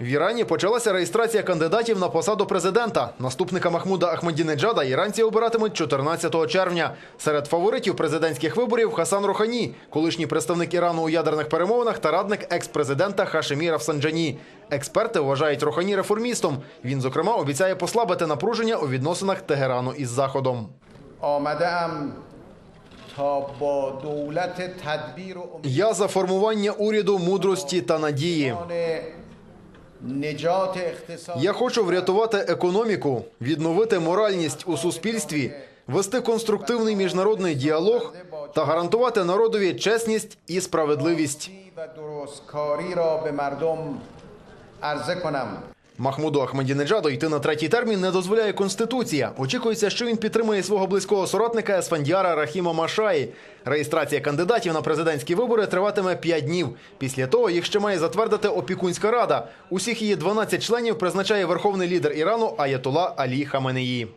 В Ірані почалася реєстрація кандидатів на посаду президента. Наступника Махмуда Ахмадінеджада іранці обиратимуть 14 червня. Серед фаворитів президентських виборів Хасан Рохані, колишній представник Ірану у ядерних перемовинах та радник екс-президента Хашеміра Санджані. Експерти вважають Рохані реформістом. Він, зокрема, обіцяє послабити напруження у відносинах Тегерану із Заходом. Я за формування уряду мудрості та надії. Я хочу врятувати економіку, відновити моральність у суспільстві, вести конструктивний міжнародний діалог та гарантувати народові чесність і справедливість. Махмуду Ахмадінеджаду йти на третій термін не дозволяє конституція. Очікується, що він підтримує свого близького соратника Есфандіара Рахіма Машаї. Реєстрація кандидатів на президентські вибори триватиме 5 днів. Після того їх ще має затвердити опікунська рада. Усіх її 12 членів призначає верховний лідер Ірану Аятола Алі Хаменеї.